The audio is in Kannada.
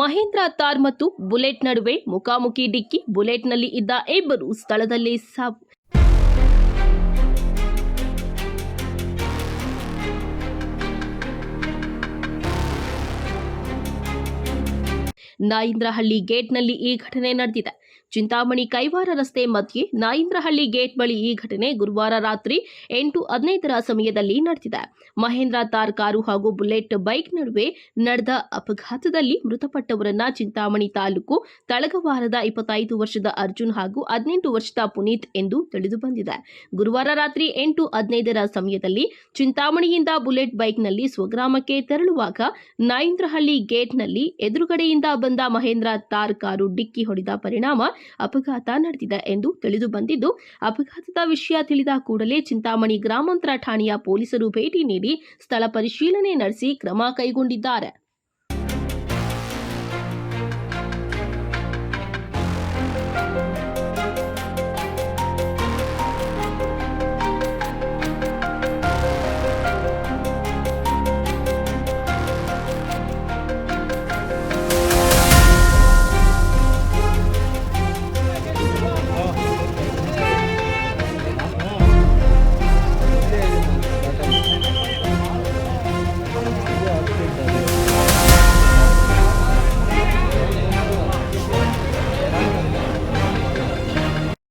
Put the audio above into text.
ಮಹೇಂದ್ರ ತಾರ್ ಮತ್ತು ಬುಲೆಟ್ ನಡುವೆ ಮುಖಾಮುಖಿ ಡಿಕ್ಕಿ ಬುಲೆಟ್ನಲ್ಲಿ ಇದ್ದ ಇಬ್ಬರು ಸ್ಥಳದಲ್ಲಿ ಸಾವು. ನಾಯಂದ್ರಹಳ್ಳಿ ಗೇಟ್ನಲ್ಲಿ ಈ ಘಟನೆ ನಡೆದಿದೆ. ಚಿಂತಾಮಣಿ ಕೈವಾರ ರಸ್ತೆ ಮಧ್ಯೆ ನಾಯಿಂದ್ರಹಳ್ಳಿ ಗೇಟ್ ಬಳಿ ಈ ಘಟನೆ ಗುರುವಾರ ರಾತ್ರಿ ಎಂಟು ಹದಿನೈದರ ಸಮಯದಲ್ಲಿ ನಡೆದಿದೆ. ಮಹೇಂದ್ರ ತಾರ್ ಕಾರು ಹಾಗೂ ಬುಲೆಟ್ ಬೈಕ್ ನಡುವೆ ನಡೆದ ಅಪಘಾತದಲ್ಲಿ ಮೃತಪಟ್ಟವರನ್ನ ಚಿಂತಾಮಣಿ ತಾಲೂಕು ತಳಗವಾರದ ಇಪ್ಪತ್ತೈದು ವರ್ಷದ ಅರ್ಜುನ್ ಹಾಗೂ ಹದಿನೆಂಟು ವರ್ಷದ ಪುನೀತ್ ಎಂದು ತಿಳಿದು ಬಂದಿದೆ. ಗುರುವಾರ ರಾತ್ರಿ ಎಂಟು ಹದಿನೈದರ ಸಮಯದಲ್ಲಿ ಚಿಂತಾಮಣಿಯಿಂದ ಬುಲೆಟ್ ಬೈಕ್ನಲ್ಲಿ ಸ್ವಗ್ರಾಮಕ್ಕೆ ತೆರಳುವಾಗ ನಾಯಿಂದ್ರಹಳ್ಳಿ ಗೇಟ್ನಲ್ಲಿ ಎದುರುಗಡೆಯಿಂದ ಬಂದ ಮಹೇಂದ್ರ ತಾರ್ ಕಾರು ಡಿಕ್ಕಿ ಹೊಡೆದ ಪರಿಣಾಮ ಅಪಘಾತ ನಡೆದಿದೆ ಎಂದು ತಿಳಿದು ಬಂದಿದ್ದು, ಅಪಘಾತದ ವಿಷಯ ತಿಳಿದ ಕೂಡಲೇ ಚಿಂತಾಮಣಿ ಗ್ರಾಮಾಂತರ ಠಾಣೆಯ ಪೊಲೀಸರು ಭೇಟಿ ನೀಡಿ ಸ್ಥಳ ಪರಿಶೀಲನೆ ನಡೆಸಿ ಕ್ರಮ ಕೈಗೊಂಡಿದ್ದಾರೆ.